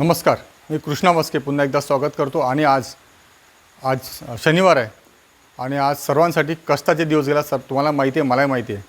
नमस्कार मी कृष्णा मस्के पुन्हा एकदा स्वागत करतो आणि आज आज शनिवार आहे आणि आज सर्वांसाठी कष्टाचे दिवस गेला. सर तुम्हाला माहिती आहे मलाही माहिती आहे.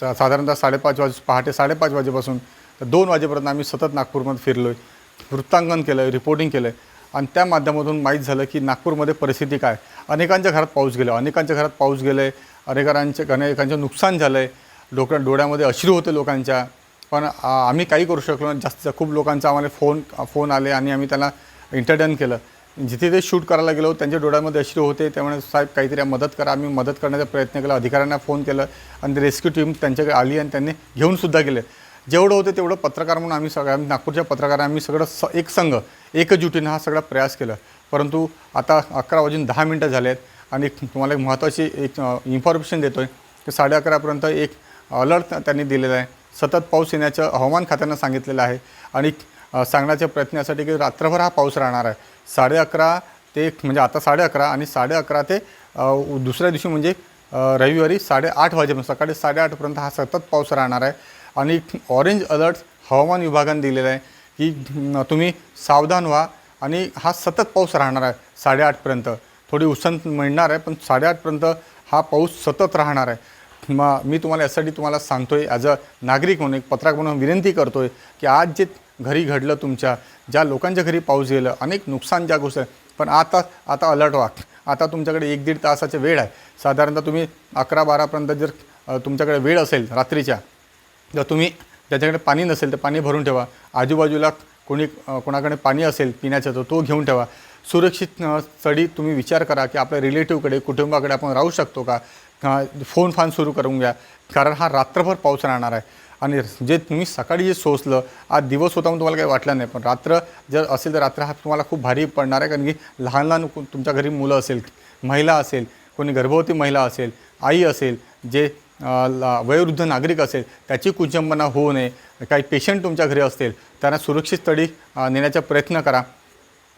सा साधारणतः साडेपाच वाज पहाटे साडेपाच वाजेपासून तर दोन वाजेपर्यंत आम्ही सतत नागपूरमध्ये फिरलो आहे वृत्तांकन केलं आहे रिपोर्टिंग केलं आहे आणि त्या माध्यमातून माहीत झालं की नागपूरमध्ये परिस्थिती काय. अनेकांच्या घरात पाऊस गेला अनेकांच्या घरात पाऊस गेलं आहे अनेकांचे अनेकांचं नुकसान झालं आहे डोक्या डोळ्यामध्ये अश्रू होते लोकांच्या. पण आम्ही काही करू शकलो नाही. जास्त खूप लोकांचा आम्हाला फोन फोन आले आणि आम्ही त्यांना इंटरटेन केलं. जिथे ते शूट करायला गेलो त्यांच्या डोळ्यामध्ये अश्रू होते. त्यामुळे साहेब काहीतरी मदत करा. आम्ही मदत करण्याचा प्रयत्न केला. अधिकाऱ्यांना फोन केलं आणि ते रेस्क्यू टीम त्यांच्याकडे आली आणि त्यांनी घेऊनसुद्धा गेले. जेवढं होतं तेवढं पत्रकार म्हणून आम्ही सगळ्या आम्ही नागपूरच्या पत्रकार आम्ही सगळं स एक संघ एकजुटीनं हा सगळा प्रयास केला. परंतु आता अकरा वाजून दहा मिनटं झाले आहेत आणि तुम्हाला एक महत्त्वाची एक इन्फॉर्मेशन देतो आहे की साडे अकरापर्यंत एक अलर्ट त्यांनी दिलेला आहे. सतत पाऊस येण्याचं हवामान खात्यानं सांगितलेलं आहे. आणि सांगण्याच्या प्रयत्नासाठी की रात्रभर हा पाऊस राहणार आहे. साडे अकरा ते म्हणजे आता साडे अकरा आणि साडे अकरा ते दुसऱ्या दिवशी म्हणजे रविवारी साडेआठ वाजेपर्यंत सकाळी साडेआठपर्यंत हा सतत पाऊस राहणार आहे. आणि ऑरेंज अलर्ट हवामान विभागाने दिलेला आहे की तुम्ही सावधान व्हा आणि हा सतत पाऊस राहणार आहे साडेआठपर्यंत थोडी उसंत मिळणार आहे पण साडेआठपर्यंत हा पाऊस सतत राहणार आहे. मग मी तुम्हाला यासाठी तुम्हाला सांगतो आहे ॲज अ नागरिक म्हणून एक पत्रकार म्हणून विनंती करतो आहे की आज जे घरी घडलं तुमच्या ज्या लोकांच्या घरी पाऊस गेलं अनेक नुकसान ज्या गोष्टी आहे, पण आता आता अलर्ट व्हा. आता तुमच्याकडे एक दीड तासाचा वेळ आहे. साधारणतः तुम्ही अकरा बारापर्यंत जर तुमच्याकडे वेळ असेल रात्रीच्या जर तुम्ही ज्याच्याकडे पाणी नसेल तर पाणी भरून ठेवा. आजूबाजूला कोणी कोणाकडे पाणी असेल पिण्याचं तर तो घेऊन ठेवा. सुरक्षित चढी तुम्ही विचार करा की आपल्या रिलेटिव्हकडे कुटुंबाकडे आपण राहू शकतो का? फोन फान सुरू करून घ्या. कारण हा रात्रभर पाऊस राहणार आहे. आणि जे तुम्ही सकाळी जे सोसलं आज दिवस होता म्हणून तुम्हाला काही वाटलं नाही. पण रात्र जर असेल तर रात्र हा तुम्हाला खूप भारी पडणार आहे. कारण की लहान लहान तुमच्या घरी मुलं असेल महिला असेल कोणी गर्भवती महिला असेल आई असेल जे वयोवृद्ध नागरिक असेल त्याची कुचंबना होऊ नये. काही पेशंट तुमच्या घरी असतील त्यांना सुरक्षित स्थळी नेण्याचा प्रयत्न करा.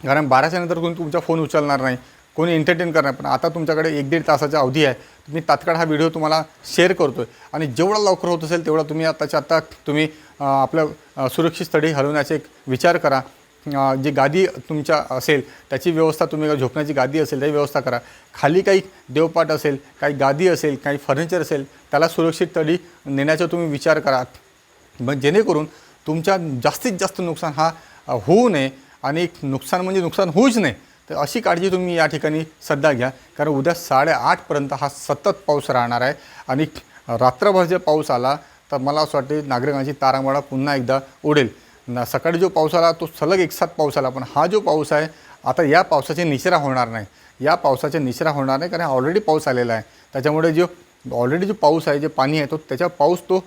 कारण बाराच्या नंतर कोणी तुमचा फोन उचलणार नाही. कोणी एंटरटेन करणार पण आता तुमच्याकडे एक दीड तासाचा अवधी आहे. तुम्ही तात्काळ हा व्हिडिओ तुम्हाला शेअर करतो आहे आणि जेवढा लवकर होत असेल तेवढा तुम्ही आताच्या आता तुम्ही आपलं सुरक्षित स्थळी हलवण्याचा एक विचार करा. जी गादी तुमच्या असेल त्याची व्यवस्था तुम्ही झोपण्याची गादी असेल त्याची व्यवस्था करा. खाली काही देवपाट असेल काही गादी असेल काही फर्निचर असेल त्याला सुरक्षित स्थळी नेण्याचा तुम्ही विचार करा. मग जेणेकरून तुमच्या जास्तीत जास्त नुकसान हा होऊ नये. आणि नुकसान म्हणजे नुकसान होऊच नये. तर अशी काळजी तुम्ही या ठिकाणी सध्या घ्या. कारण उद्या साडेआठपर्यंत हा सतत पाऊस राहणार आहे. आणि रात्रभर जर पाऊस आला तर मला असं वाटते नागरिकांची तारांबळा पुन्हा एकदा उडेल. ना सकाळी जो पाऊस आला तो सलग एकसाथ पाऊस आला. पण हा जो पाऊस आहे आता या पावसाची निचरा होणार नाही. या पावसाचे निचरा होणार नाही कारण ऑलरेडी पाऊस आलेला आहे. त्याच्यामुळे जो ऑलरेडी जो पाऊस आहे जे पाणी आहे तो त्याच्या पाऊस तो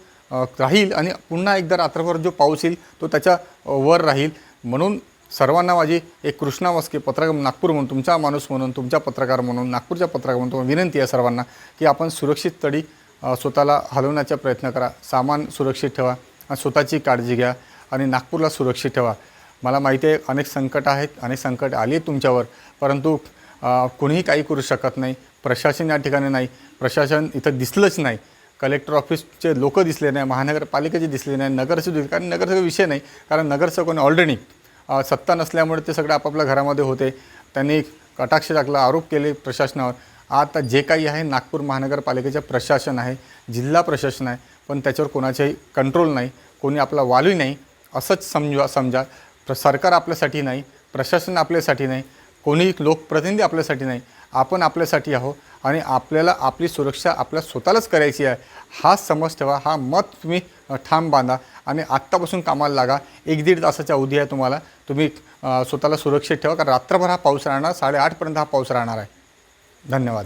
राहील आणि पुन्हा एकदा रात्रभर जो पाऊस येईल तो त्याच्या वर राहील. म्हणून सर्वांना माझी एक कृष्णा मस्के पत्रकार नागपूर म्हणून तुमचा माणूस म्हणून तुमच्या पत्रकार म्हणून नागपूरच्या पत्रकार म्हणून तुम्हाला विनंती आहे सर्वांना की आपण सुरक्षित तडी स्वतःला हलवण्याचा प्रयत्न करा. सामान सुरक्षित ठेवा आणि स्वतःची काळजी घ्या आणि नागपूरला सुरक्षित ठेवा. मला माहिती आहे अनेक संकट आहेत अनेक संकट आली आहेत तुमच्यावर परंतु कुणीही कोणीही काही करू शकत नाही प्रशासन या ठिकाणी नाही प्रशासन इथं दिसलंच नाही. कलेक्टर ऑफिसचे लोक दिसले नाही महानगरपालिकेचे दिसले नाही नगरसेवक कारण नगरसेवक विषय नाही कारण नगरसेवकांनी ऑलरेडी सत्ता नसल्यामुळे ते सगळे आपापल्या घरामध्ये होते. त्यांनी कटाक्ष टाकला आरोप केले प्रशासनावर. आता जे काही आहे नागपूर महानगरपालिकेचे प्रशासन आहे जिल्हा प्रशासन आहे पण त्याच्यावर कोणाचाही कंट्रोल नाही कोणी आपला वाली नाही. असंच समजा समजा. सरकार आपल्यासाठी नाही प्रशासन आपल्यासाठी नाही कोणी लोकप्रतिनिधी आपल्यासाठी नाही. आपण आपल्यासाठी आहो आणि आपल्याला आपली सुरक्षा आपल्या स्वतःलाच करायची आहे. हा समज ठेवा हा मत तुम्ही ठाम बांधा आणि आत्तापासून कामाला लागा. एक दीड तासाच्या अवधी आहे तुम्हाला. तुम्ही स्वतःला सुरक्षित ठेवा. कारण रात्रभर हा पाऊस राहणार साडेआठपर्यंत हा पाऊस राहणार आहे. धन्यवाद.